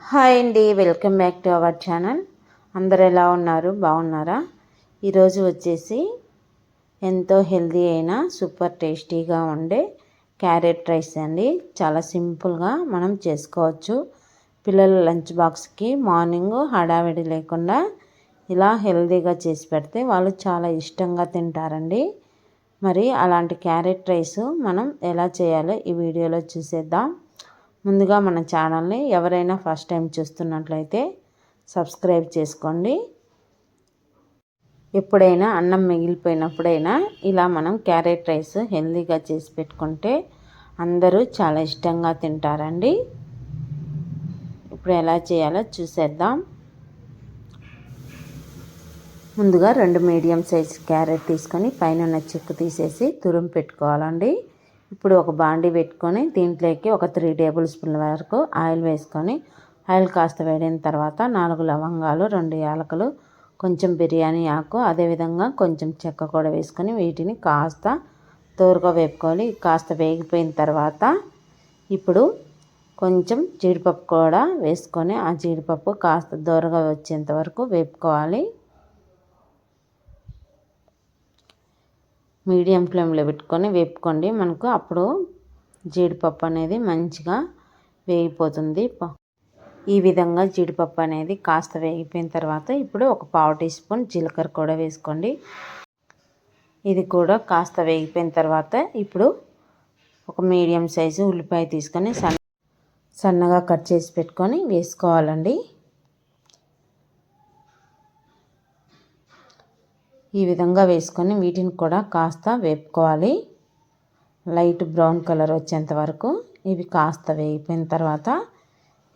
Hi అండి welcome back to our channel. అందరు ఎలా ఉన్నారు? బాగున్నారా? ఈరోజు వచ్చేసి ఎంతో హెల్దీ అయిన సూపర్ టేస్టీగా ఉండే క్యారెట్ రైస్ అండి. చాలా సింపుల్గా మనం చేసుకోవచ్చు. పిల్లల లంచ్ బాక్స్కి మార్నింగ్ హడావిడి లేకుండా ఇలా హెల్దీగా చేసి పెడితే వాళ్ళు చాలా ఇష్టంగా తింటారండి. మరి అలాంటి క్యారెట్ రైస్ మనం ఎలా చేయాలో ఈ వీడియోలో చూసేద్దాం. ముందుగా మన ఛానల్ని ఎవరైనా ఫస్ట్ టైం చూస్తున్నట్లయితే సబ్స్క్రైబ్ చేసుకోండి. ఎప్పుడైనా అన్నం మిగిలిపోయినప్పుడైనా ఇలా మనం క్యారెట్ రైస్ హెల్దీగా చేసి పెట్టుకుంటే అందరూ చాలా ఇష్టంగా తింటారండి. ఇప్పుడు ఎలా చేయాలో చూసేద్దాం. ముందుగా రెండు మీడియం సైజ్ క్యారెట్ తీసుకొని పైన ఉన్న చిక్కు తీసేసి తురుము పెట్టుకోవాలండి. ఇప్పుడు ఒక బాండీ పెట్టుకొని దీంట్లోకి ఒక త్రీ టేబుల్ స్పూన్ల వరకు ఆయిల్ వేసుకొని ఆయిల్ కాస్త వేడిన తర్వాత నాలుగు లవంగాలు రెండు యాలకులు కొంచెం బిర్యానీ ఆకు అదేవిధంగా కొంచెం చెక్క కూడా వేసుకొని వీటిని కాస్త తోరుగా వేపుకోవాలి కాస్త వేగిపోయిన తర్వాత ఇప్పుడు కొంచెం జీడిపప్పు కూడా వేసుకొని ఆ జీడిపప్పు కాస్త దూరగా వచ్చేంత వరకు వేపుకోవాలి. మీడియం ఫ్లేమ్లో పెట్టుకొని వేపుకోండి. మనకు అప్పుడు జీడిపప్పు అనేది మంచిగా వేగిపోతుంది. ఈ విధంగా జీడిపప్పు అనేది కాస్త వేగిపోయిన తర్వాత ఇప్పుడు ఒక పావు టీ స్పూన్ జీలకర్ర కూడా వేసుకోండి. ఇది కూడా కాస్త వేగిపోయిన తర్వాత ఇప్పుడు ఒక మీడియం సైజు ఉల్లిపాయ తీసుకొని సన్న సన్నగా కట్ చేసి పెట్టుకొని వేసుకోవాలండి. ఈ విధంగా వేసుకొని వీటిని కూడా కాస్త వేపుకోవాలి. లైట్ బ్రౌన్ కలర్ వచ్చేంత వరకు ఇవి కాస్త వేగిపోయిన తర్వాత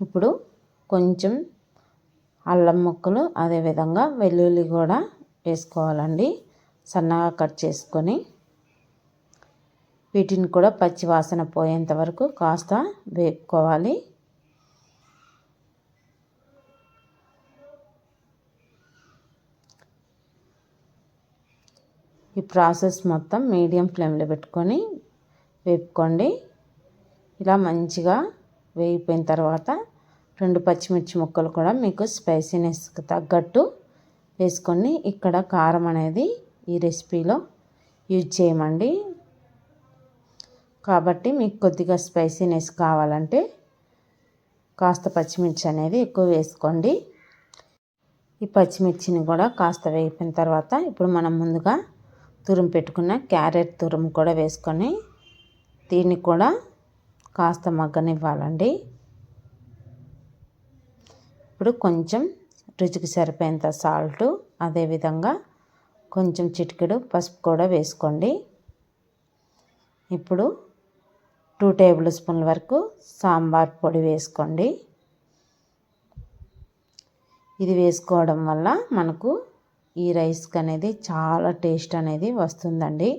ఇప్పుడు కొంచెం అల్లం ముక్కలు అదేవిధంగా వెల్లుల్లి కూడా వేసుకోవాలండి. సన్నగా కట్ చేసుకొని వీటిని కూడా పచ్చివాసన పోయేంత వరకు కాస్త వేపుకోవాలి. ఈ ప్రాసెస్ మొత్తం మీడియం ఫ్లేమ్లో పెట్టుకొని వేపుకోండి. ఇలా మంచిగా వేగిపోయిన తర్వాత రెండు పచ్చిమిర్చి ముక్కలు కూడా మీకు స్పైసీనెస్కి తగ్గట్టు వేసుకొని ఇక్కడ కారం అనేది ఈ రెసిపీలో యూజ్ చేయమండి. కాబట్టి మీకు కొద్దిగా స్పైసీనెస్ కావాలంటే కాస్త పచ్చిమిర్చి అనేది ఎక్కువ వేసుకోండి. ఈ పచ్చిమిర్చిని కూడా కాస్త వేగిపోయిన తర్వాత ఇప్పుడు మనం ముందుగా తురుము పెట్టుకున్న క్యారెట్ తురుము కూడా వేసుకొని దీన్ని కూడా కాస్త మగ్గనివ్వాలండి. ఇప్పుడు కొంచెం రుచికి సరిపోయేంత సాల్ట్ అదేవిధంగా కొంచెం చిటికెడు పసుపు కూడా వేసుకోండి. ఇప్పుడు టూ టేబుల్ స్పూన్ల వరకు సాంబార్ పొడి వేసుకోండి. ఇది వేసుకోవడం వల్ల మనకు ఈ రైస్కి అనేది చాలా టేస్ట్ అనేది వస్తుందండి.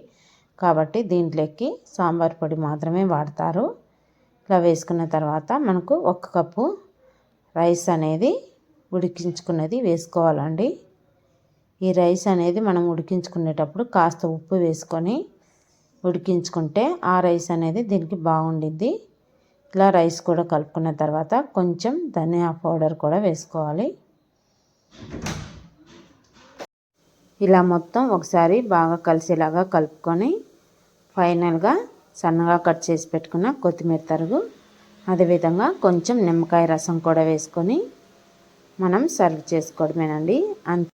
కాబట్టి దీంట్లోకి సాంబార్ పొడి మాత్రమే వాడతారు. ఇలా వేసుకున్న తర్వాత మనకు ఒక కప్పు రైస్ అనేది ఉడికించుకున్నది వేసుకోవాలండి. ఈ రైస్ అనేది మనం ఉడికించుకునేటప్పుడు కాస్త ఉప్పు వేసుకొని ఉడికించుకుంటే ఆ రైస్ అనేది దీనికి బాగుండిద్ది. ఇలా రైస్ కూడా కలుపుకున్న తర్వాత కొంచెం ధనియా పౌడర్ కూడా వేసుకోవాలి. ఇలా మొత్తం ఒకసారి బాగా కలిసేలాగా కలుపుకొని ఫైనల్గా సన్నగా కట్ చేసి పెట్టుకున్న కొత్తిమీర తరుగు అదేవిధంగా కొంచెం నిమ్మకాయ రసం కూడా వేసుకొని మనం సర్వ్ చేసుకోవడమేనండి. అంత